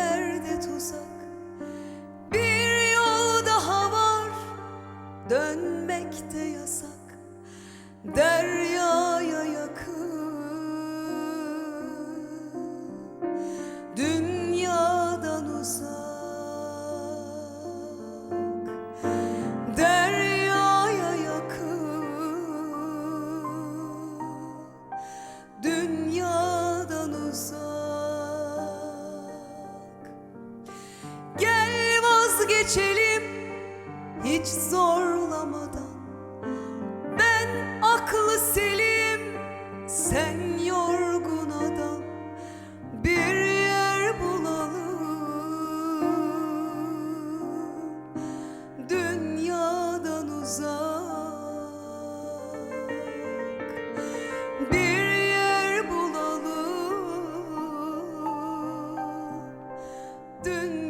yerde tuzak. Bir yol daha var dönmek de yasak. Deryaya yakın Dünyadan uzak. Geçelim hiç zorlamadan. Ben aklı selim sen yorgun adam. Bir yer bulalım Dünyadan uzak. Bir yer bulalım dünyadan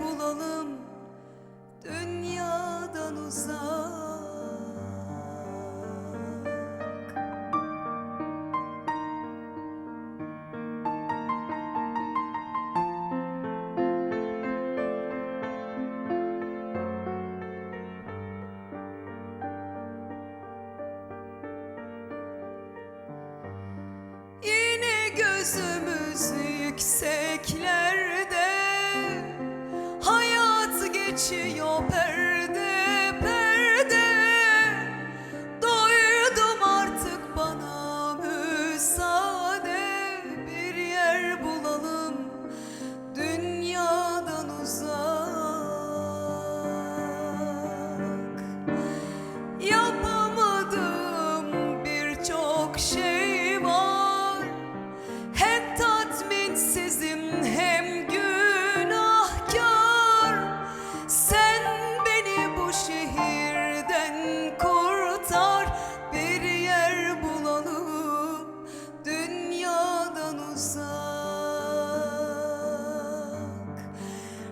bulalım dünyadan uzak. Yine gözümüz yükseklerde Hayat geçiyor perde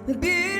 dünyadan uzak Bir